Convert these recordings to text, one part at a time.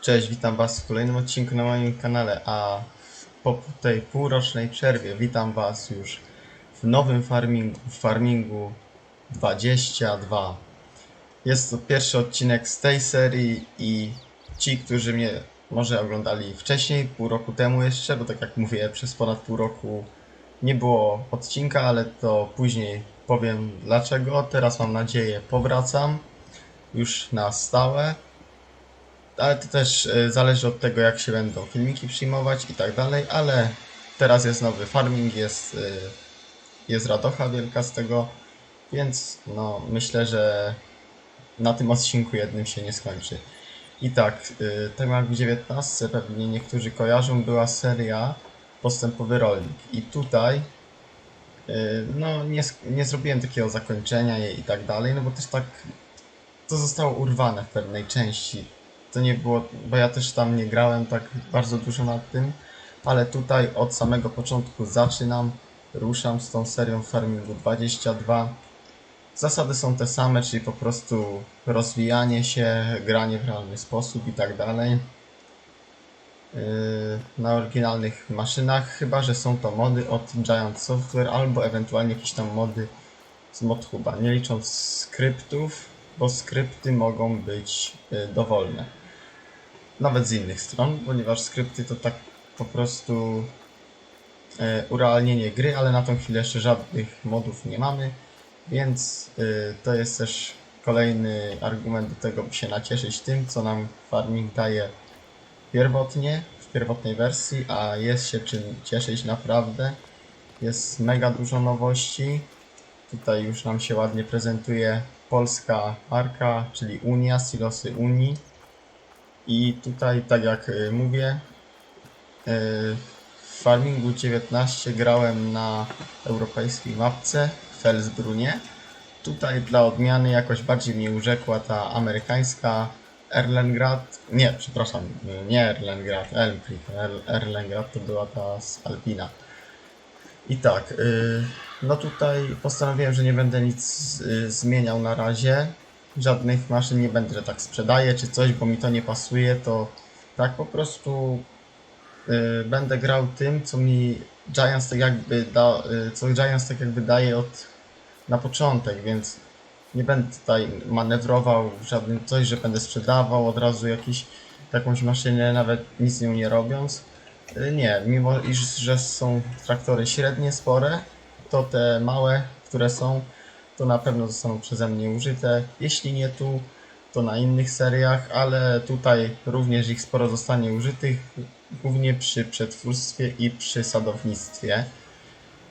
Cześć, witam Was w kolejnym odcinku na moim kanale, a po tej półrocznej przerwie witam Was już w nowym farmingu, w farmingu 22. Jest to pierwszy odcinek z tej serii i ci, którzy mnie może oglądali wcześniej, pół roku temu jeszcze, bo tak jak mówię, przez ponad pół roku nie było odcinka, ale to później powiem dlaczego. Teraz mam nadzieję powracam już na stałe. Ale to też e, zależy od tego, jak się będą filmiki przyjmować i tak dalej, ale teraz jest nowy farming, jest, e, jest radocha wielka z tego, więc no myślę, że na tym odcinku jednym się nie skończy. I tak, e, jak w 19 pewnie niektórzy kojarzą, była seria Postępowy Rolnik i tutaj no nie, nie zrobiłem takiego zakończenia jej i tak dalej, no bo też tak to zostało urwane w pewnej części to nie było, bo ja też tam nie grałem tak bardzo dużo nad tym, ale tutaj od samego początku zaczynam, ruszam z tą serią Farmingu 22. Zasady są te same, czyli po prostu rozwijanie się, granie w realny sposób i tak dalej. Yy, Na oryginalnych maszynach, chyba że są to mody od Giant Software albo ewentualnie jakieś tam mody z ModHuba, nie licząc skryptów, bo skrypty mogą być yy, dowolne nawet z innych stron, ponieważ skrypty to tak po prostu e, urealnienie gry, ale na tą chwilę jeszcze żadnych modów nie mamy, więc e, to jest też kolejny argument do tego, by się nacieszyć tym, co nam farming daje pierwotnie, w pierwotnej wersji, a jest się czym cieszyć naprawdę. Jest mega dużo nowości. Tutaj już nam się ładnie prezentuje polska marka, czyli Unia, silosy Unii. I tutaj, tak jak y, mówię, y, w Farmingu 19 grałem na europejskiej mapce w Felsbrunie. Tutaj dla odmiany jakoś bardziej mnie urzekła ta amerykańska Erlengrad. Nie, przepraszam, nie Erlengrad, Elm Creek. Er- Erlengrad to była ta z Alpina. I tak, y, no tutaj postanowiłem, że nie będę nic zmieniał na razie. Żadnych maszyn nie będę, tak sprzedaję czy coś, bo mi to nie pasuje, to tak po prostu y, będę grał tym, co mi Giants tak jakby da, y, co Giants tak jakby daje od na początek, więc nie będę tutaj manewrował w żadnym coś, że będę sprzedawał od razu jakiś jakąś maszynę, nawet nic z nią nie robiąc. Y, Nie, mimo iż że są traktory średnie, spore, to te małe, które są, to na pewno zostaną przeze mnie użyte. Jeśli nie tu, to na innych seriach, ale tutaj również ich sporo zostanie użytych, głównie przy przetwórstwie i przy sadownictwie.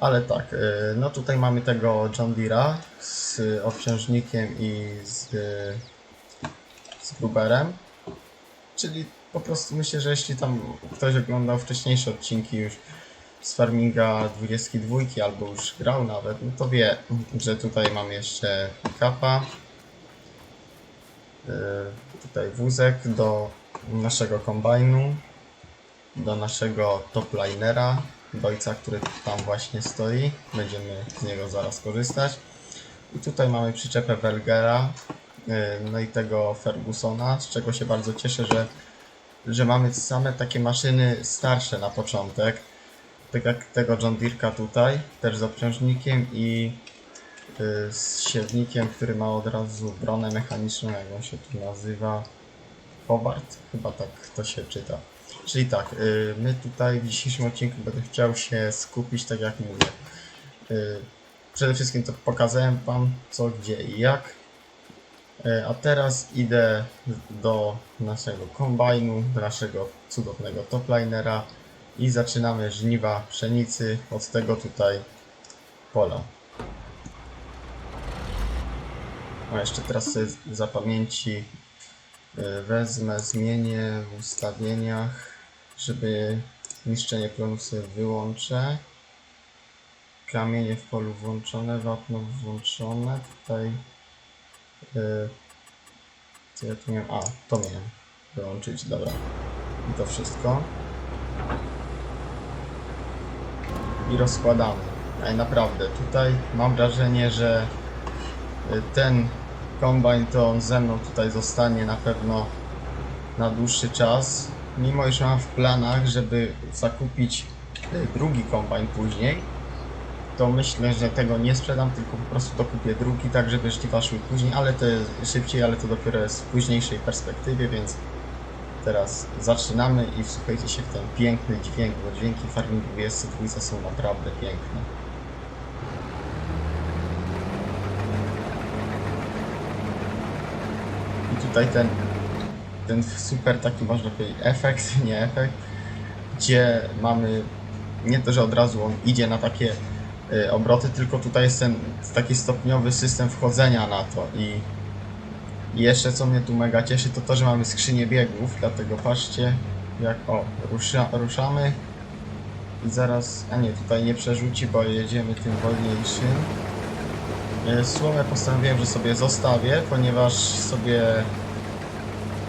Ale tak, y, no tutaj mamy tego John Deere'a z obciążnikiem i z, z Gruberem. Czyli po prostu myślę, że jeśli tam ktoś oglądał wcześniejsze odcinki już z Farminga 22 albo już grał nawet, no to wie, że tutaj mam jeszcze pick-upa. Yy, tutaj wózek do naszego kombajnu, do naszego toplinera, do ojca, który tam właśnie stoi. Będziemy z niego zaraz korzystać. I tutaj mamy przyczepę Welgera, yy, no i tego Fergusona, z czego się bardzo cieszę, że, że mamy same takie maszyny starsze na początek tak jak tego John Deere'ka tutaj, też z obciążnikiem i y, z siewnikiem, który ma od razu bronę mechaniczną, jak on się tu nazywa, Hobart, chyba tak to się czyta. Czyli tak, y, my tutaj w dzisiejszym odcinku będę chciał się skupić, tak jak mówię. Y, Przede wszystkim to pokazałem Wam co, gdzie i jak. A teraz idę do naszego kombajnu, do naszego cudownego toplinera i zaczynamy żniwa pszenicy od tego tutaj pola. A jeszcze teraz sobie za pamięci y, wezmę, zmienię w ustawieniach, żeby niszczenie plonu sobie wyłączę. Kamienie w polu włączone, wapno włączone. Tutaj y, co ja tu miałem? A, to miałem wyłączyć, dobra. I to wszystko. I rozkładamy. Ale naprawdę, tutaj mam wrażenie, że y, ten kombajn to ze mną tutaj zostanie na pewno na dłuższy czas. Mimo iż mam w planach, żeby zakupić y, drugi kombajn później, to myślę, że tego nie sprzedam, tylko po prostu dokupię drugi, tak żeby żniwa szły później, ale to jest szybciej, ale to dopiero jest w późniejszej perspektywie, więc teraz zaczynamy i wsłuchajcie się w ten piękny dźwięk, bo dźwięki farmingu w dwójce są naprawdę piękne. I tutaj ten, ten super taki można powiedzieć efekt, nie efekt, gdzie mamy nie to, że od razu on idzie na takie y, obroty, tylko tutaj jest ten taki stopniowy system wchodzenia na to i i jeszcze co mnie tu mega cieszy to to, że mamy skrzynię biegów, dlatego patrzcie jak o, rusza, ruszamy i zaraz, a nie, tutaj nie przerzuci, bo jedziemy tym wolniejszym. E, Słomę postanowiłem, że sobie zostawię, ponieważ sobie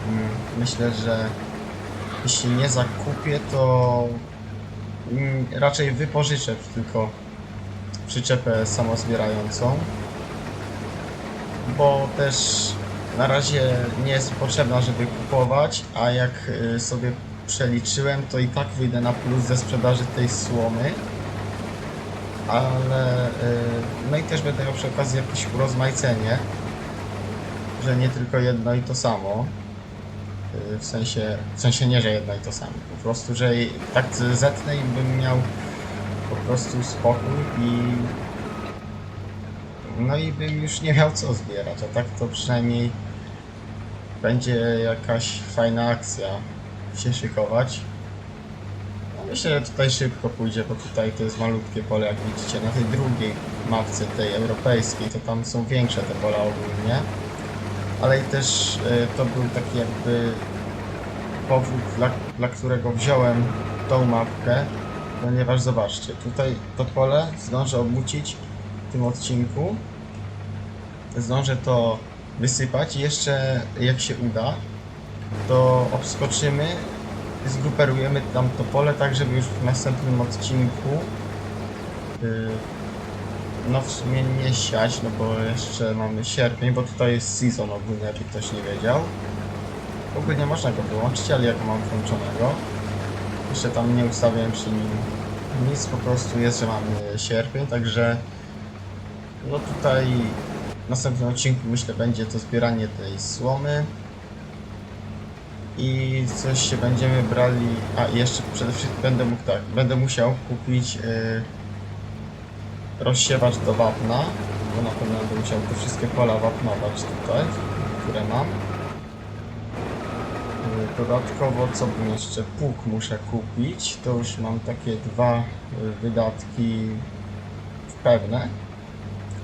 mm, myślę, że jeśli nie zakupię, to mm, raczej wypożyczę tylko przyczepę samozbierającą, bo też na razie nie jest potrzebna, żeby kupować, a jak y, sobie przeliczyłem, to i tak wyjdę na plus ze sprzedaży tej słomy. Ale y, no i też będę miał przy okazji jakieś urozmaicenie, że nie tylko jedno i to samo. Y, W sensie, w sensie nie, że jedno i to samo. Po prostu, że tak zetnę i bym miał po prostu spokój i no i bym już nie miał co zbierać, a tak to przynajmniej będzie jakaś fajna akcja się szykować. No myślę, że tutaj szybko pójdzie, bo tutaj to jest malutkie pole, jak widzicie. Na tej drugiej mapce, tej europejskiej, to tam są większe te pola ogólnie. Ale i też e, to był taki jakby powód, dla, dla którego wziąłem tą mapkę, ponieważ zobaczcie, tutaj to pole zdążę obmucić w tym odcinku. Zdążę to wysypać jeszcze jak się uda, to obskoczymy, zgruperujemy tam to pole tak, żeby już w następnym odcinku yy, no w sumie nie siać, no bo jeszcze mamy sierpień, bo tutaj jest season ogólnie, jakby ktoś nie wiedział. Ogólnie można go wyłączyć, ale jak mam włączonego, jeszcze tam nie ustawiałem przy nim nic, po prostu jest, że mamy sierpień, także no tutaj następnym odcinku myślę będzie to zbieranie tej słomy i coś się będziemy brali, a jeszcze przede wszystkim będę mógł tak, będę musiał kupić yy, rozsiewacz do wapna, bo na pewno będę musiał te wszystkie pola wapnować tutaj, które mam. Yy, Dodatkowo co bym jeszcze, pług muszę kupić, to już mam takie dwa yy, wydatki pewne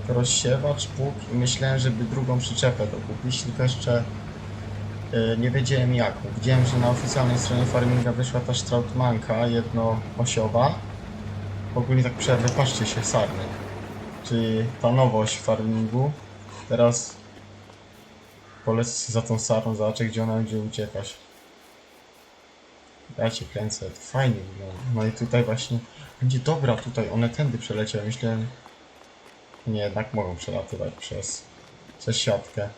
rozsiewacz, pług i myślałem, żeby drugą przyczepę dokupić, tylko jeszcze y, nie wiedziałem jaką. Widziałem, że na oficjalnej stronie farminga wyszła ta Strautmanka jednoosiowa. Ogólnie tak przerwę, patrzcie się, sarny. Czyli ta nowość farmingu. Teraz polecę za tą sarną, zobaczę gdzie ona będzie uciekać. Ja cię kręcę, fajnie wygląda. No i tutaj właśnie będzie dobra tutaj, one tędy przeleciały, myślałem nie, jednak mogą przelatywać przez, przez siatkę.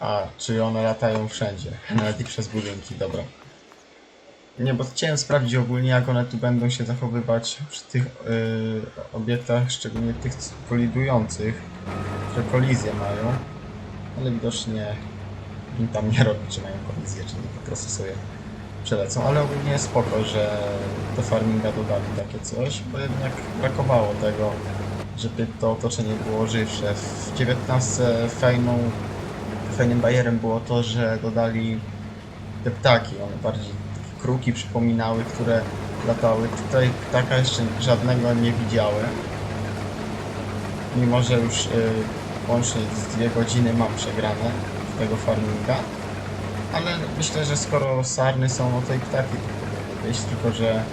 A, czyli one latają wszędzie, nawet i przez budynki, dobra. Nie, bo chciałem sprawdzić ogólnie, jak one tu będą się zachowywać przy tych yy, obiektach, szczególnie tych kolidujących, które kolizję mają, ale widocznie im tam nie robi, czy mają kolizję, czy nie, po prostu sobie przelecą, ale ogólnie spoko, że do farminga dodali takie coś, bo jednak brakowało tego, żeby to otoczenie było żywsze. W 19 fajną, fajnym bajerem było to, że dodali te ptaki, one bardziej kruki przypominały, które latały. Tutaj ptaka jeszcze żadnego nie widziałem, mimo że już y, łącznie z dwie godziny mam przegrane tego farminga. Ale myślę, że skoro sarny są, no to i ptaki wyjść, tylko że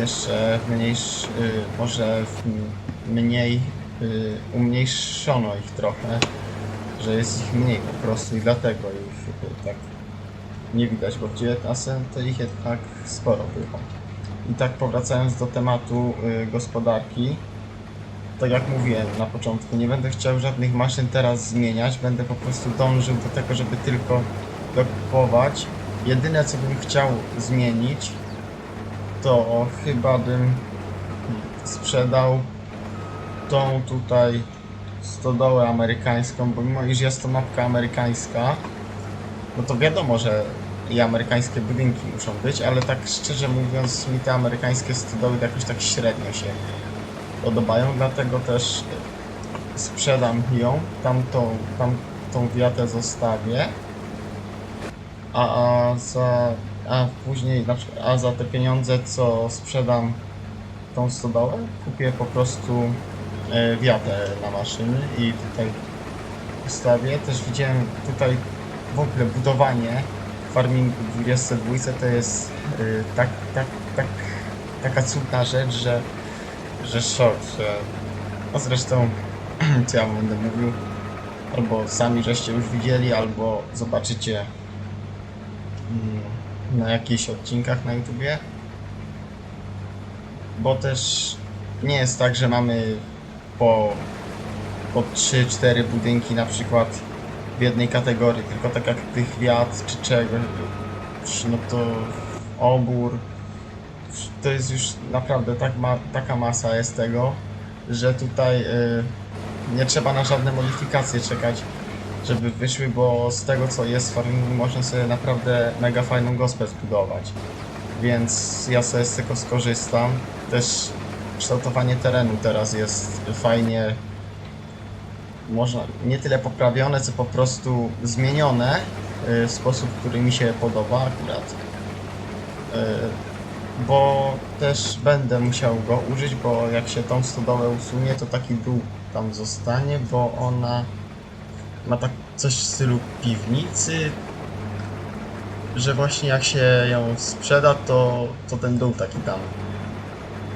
jeszcze w mniejsz, y, może mniej, y, umniejszono ich trochę, że jest ich mniej po prostu i dlatego ich y, tak nie widać, bo w 19 to ich jednak sporo było. I tak powracając do tematu y, gospodarki, tak jak mówiłem na początku, nie będę chciał żadnych maszyn teraz zmieniać, będę po prostu dążył do tego, żeby tylko dokupować. Jedyne co bym chciał zmienić, to chyba bym sprzedał tą tutaj stodołę amerykańską, bo mimo iż jest to mapka amerykańska, no to wiadomo, że i amerykańskie budynki muszą być, ale tak szczerze mówiąc mi te amerykańskie stodoły jakoś tak średnio się podobają, dlatego też sprzedam ją, tamtą, tamtą wiatę zostawię, a, a za a później a za te pieniądze co sprzedam tą stodołę, kupię po prostu e, wiatę na maszyny i tutaj ustawię. Też widziałem tutaj w ogóle budowanie farmingu 22 to jest y, tak, tak, tak, taka cudna rzecz, że, że szok, że no zresztą co ja będę mówił, albo sami żeście już widzieli, albo zobaczycie mm, na jakichś odcinkach na YouTubie. Bo też nie jest tak, że mamy po, po 3-4 budynki na przykład w jednej kategorii, tylko tak jak tych wiat czy czegoś, no to obór, to jest już naprawdę tak ma, taka masa jest tego, że tutaj y, nie trzeba na żadne modyfikacje czekać, żeby wyszły, bo z tego co jest w farmingu można sobie naprawdę mega fajną gospę zbudować. Więc ja sobie z tego skorzystam. Też kształtowanie terenu teraz jest fajnie można nie tyle poprawione, co po prostu zmienione y, w sposób, który mi się podoba akurat. Y, Bo też będę musiał go użyć, bo jak się tą stodołę usunie, to taki dół tam zostanie, bo ona ma tak coś w stylu piwnicy, że właśnie jak się ją sprzeda, to, to ten dół taki tam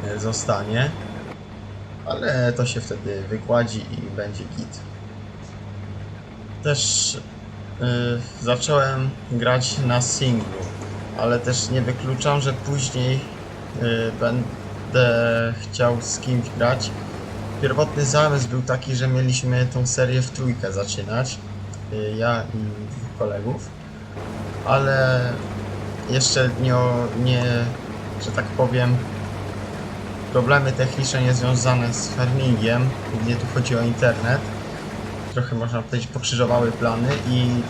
y, zostanie ale to się wtedy wygładzi i będzie git. Też y, zacząłem grać na singlu, ale też nie wykluczam, że później y, będę chciał z kimś grać. Pierwotny zamysł był taki, że mieliśmy tą serię w trójkę zaczynać, y, ja i dwóch kolegów, ale jeszcze nie, nie że tak powiem, problemy techniczne niezwiązane z farmingiem, gdzie tu chodzi o internet. Trochę można powiedzieć pokrzyżowały plany i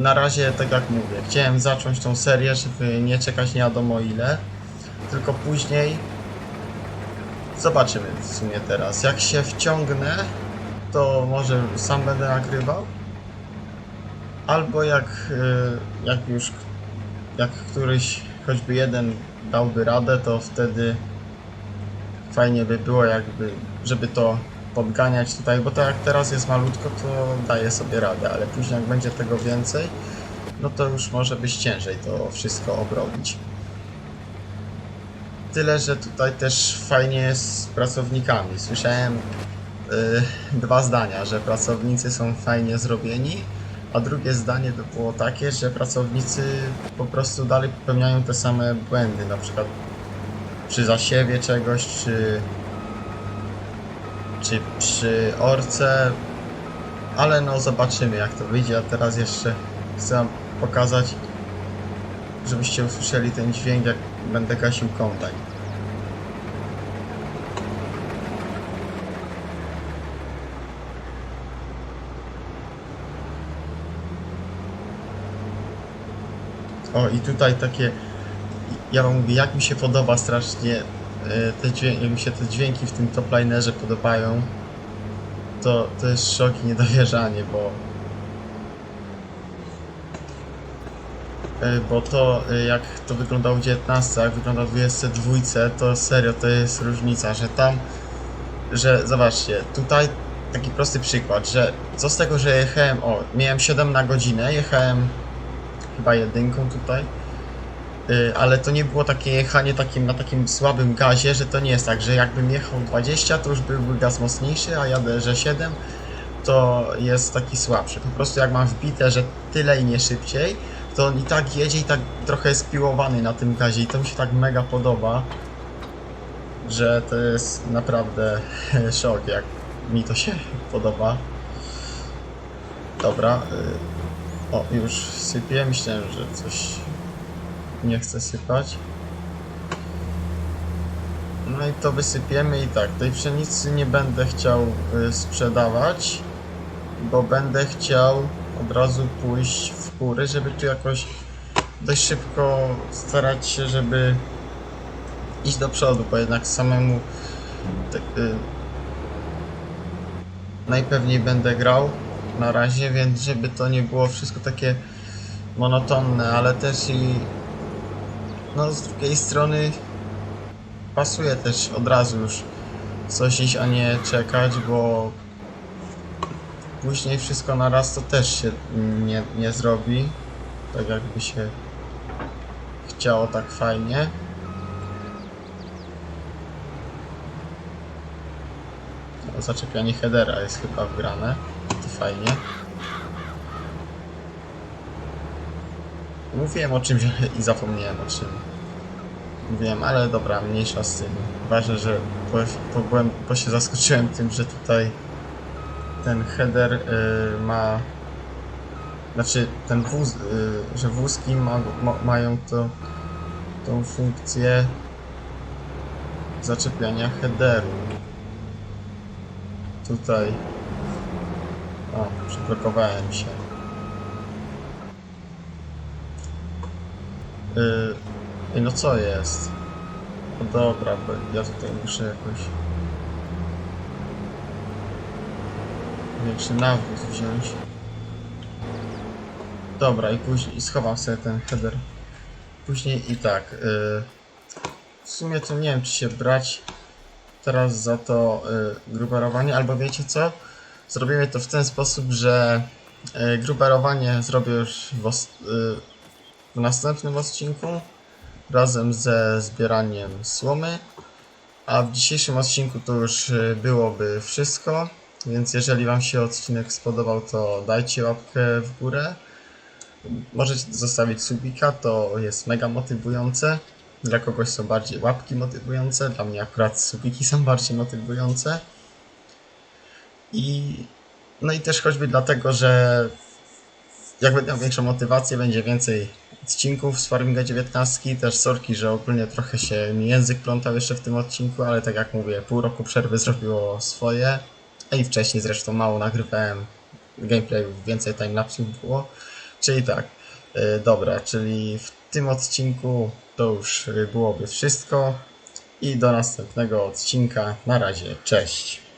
na razie, tak jak mówię, chciałem zacząć tą serię, żeby nie czekać nie wiadomo ile, tylko później zobaczymy w sumie teraz. Jak się wciągnę, to może sam będę nagrywał, albo jak, y, jak już jak któryś choćby jeden dałby radę, to wtedy fajnie by było jakby, żeby to podganiać tutaj, bo tak jak teraz jest malutko, to daje sobie radę, ale później jak będzie tego więcej, no to już może być ciężej to wszystko obrobić. Tyle, że tutaj też fajnie jest z pracownikami. Słyszałem y, dwa zdania, że pracownicy są fajnie zrobieni, a drugie zdanie to było takie, że pracownicy po prostu dalej popełniają te same błędy, na przykład przy zasiewie czegoś, czy, czy przy orce, ale no zobaczymy jak to wyjdzie, a teraz jeszcze chcę wam pokazać, żebyście usłyszeli ten dźwięk jak będę gasił kombajn. O i tutaj takie ja wam mówię, jak mi się podoba strasznie te dźwięki, mi się te dźwięki w tym toplinerze podobają, to, to jest szok i niedowierzanie, bo e, bo to e, jak to wyglądało w 19, jak wygląda w 22, to serio to jest różnica, że tam, że zobaczcie, tutaj taki prosty przykład, że co z tego, że jechałem, o, miałem 7 na godzinę, jechałem chyba jedynką tutaj, ale to nie było takie jechanie takim, na takim słabym gazie, że to nie jest tak, że jakbym jechał 20, to już byłby gaz mocniejszy, a jadę, że 7, to jest taki słabszy. Po prostu jak mam wbite, że tyle i nie szybciej, to on i tak jedzie i tak trochę jest piłowany na tym gazie i to mi się tak mega podoba, że to jest naprawdę szok, jak mi to się podoba. Dobra. y, O, już sypię. Myślałem, że coś nie chce sypać. No i to wysypiemy i tak, tej pszenicy nie będę chciał y, sprzedawać, bo będę chciał od razu pójść w góry, żeby tu jakoś dość szybko starać się, żeby iść do przodu, bo jednak samemu tak, y, najpewniej będę grał na razie, więc żeby to nie było wszystko takie monotonne, ale też i no z drugiej strony pasuje też od razu już coś iść, a nie czekać, bo później wszystko na raz to też się nie, nie zrobi, tak jakby się chciało tak fajnie. Zaczepianie headera jest chyba wgrane, to fajnie. Mówiłem o czymś i zapomniałem o czym. Wiem, ale dobra, mniejsza z tym. Ważne, że bo, bo, byłem, bo się zaskoczyłem tym, że tutaj ten header y, ma. Znaczy, ten wóz, y, że wózki ma, ma, mają to, tą funkcję zaczepiania headeru. Tutaj. O, przyblokowałem się. Y, Ej, no co jest? No dobra, bo ja tutaj muszę jakoś większy nawóz wziąć. Dobra, i później schowam sobie ten header. Później i tak. y, w sumie to nie wiem, czy się brać teraz za to y, gruberowanie, albo wiecie co? Zrobimy to w ten sposób, że y, gruberowanie zrobię już w, os- y, w następnym odcinku razem ze zbieraniem słomy. A w dzisiejszym odcinku to już y, byłoby wszystko. Więc jeżeli Wam się odcinek spodobał, to dajcie łapkę w górę. Możecie zostawić subika, to jest mega motywujące. Dla kogoś są bardziej łapki motywujące, dla mnie akurat subiki są bardziej motywujące. I no i też choćby dlatego, że jak będę miał większą motywację, będzie więcej odcinków z Farminga 19. Też sorki, że ogólnie trochę się mi język plątał jeszcze w tym odcinku, ale tak jak mówię, pół roku przerwy zrobiło swoje. A i wcześniej zresztą mało nagrywałem gameplayów, więcej timelapsów było. Czyli tak, yy, dobra, czyli w tym odcinku to już byłoby wszystko. I do następnego odcinka. Na razie, cześć.